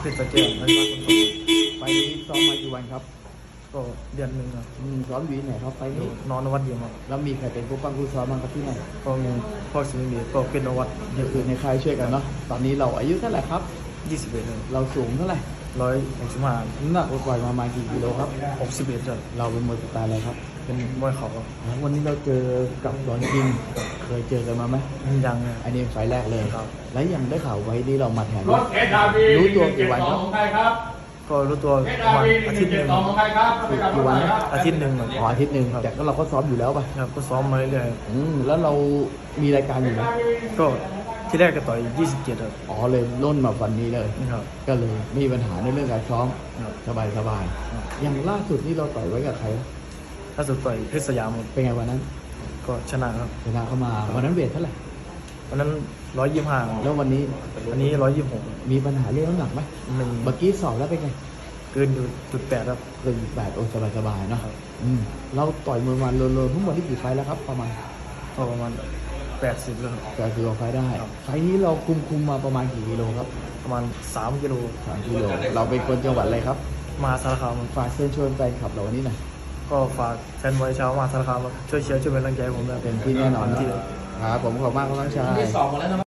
เพชรสะเกดไม่ว่าคนตกไฟล์นี้ซ้อมมากี่วันครับ ก็เดือนหนึ่งครับอืมซ้อมอยู่ที่ไหนครับไฟล์อยู่นี้นอนวัดเดียวครับแล้วมีใครเป็นผู้ปั้งผู้ซ้อมบ้างครับที่ไหนก็มีพ่อสิงห์ดีก็เป็นนวัดเดี๋ยวคือในค่ายช่วยกันเนาะตอนนี้เราอายุเท่าไหร่ครับ ยี่สิบเอ็ดเราสูงเท่าไหร่ร้อยหกสิบห้าน้ำหนักปล่อยๆมาประมาณกี่กิโลครับ หกสิบเอ็ดจะเราเป็นมวยสไตล์อะไรครับเป็นมวยเขาครับแล้ววันนี้เราเจอกับดอนคิง เคยเจอกันมาไหมยังเนี่ยอันนี้ไฟล์แรกเลยครับ แล้วยังได้ข่าวไว้นี่เรามาแทนรถเอสอาร์บีรู้ตัวกี่วันครับของใครครับก็รู้ตัวเอสปอาระร์มาณบีอาทิตย์หนึ่งของใครครับรถประจำกี่วันนะครับอาทิตย์หนึ่งครับอ๋ออาทิตย์หนึ่งแต่ก็เราก็ซ้อมอยู่แล้วป่ะครับก็ซ้อมมาเรื่อยอืมแล้วเรามีรายการอยู่ไหมๆก็ที่แรกก็ต่อยยี่สิบเจ็ดครับอ๋อเลยล่นมาวันนี้เลยครับก็เลยมีปัญหาในเรื่องการซ้อมครับสบายสบายๆอย่างล่าสุดนี่เราต่อยไว้กับใครถ้าสุดต่อยเพชรสยามครับเป็นไงวันนั้น ก็ชนะครับชนะเข้ามาวันนั้นเวทเท่าไหร่วันนั้นร้อยยี่สิบห้าแล้ววันนี้อันนี้ร้อยยี่สิบหกมีปัญหาเรื่องน้ำหนักไหมหนึ่งเมื่อกี้สอบแล้วเป็นไงเกินอยู่จุดแปดครับหนึ่งแปดโอ้สบายสบายๆเนาะอืมเราต่อยมวยมาโลนๆทั้งหมดที่กี่ไฟล์แล้วครับ ประมาณก็ประมาณแปดสิบแล้วครับแปดสิบกว่าไฟล์ได้ครับไฟล์นี้เราคุมคุมมาประมาณกี่กิโลครับ ประมาณสามกิโลสามกิโล เราเป็นคนจังหวัดอะไรครับ มาสารคามฝากเชิญชวนแฟนคลับเราวันนี้หน่อย ก็ฝากแฟนมวยชาวมาสารคามครับช่วยเชียร์ช่วยเป็นกำลังใจให้ผมด้วยเป็นที่แน่นอนที่นะครับผมขอบคุณมากครับน้องชาย ที่สองมาแล้วนะ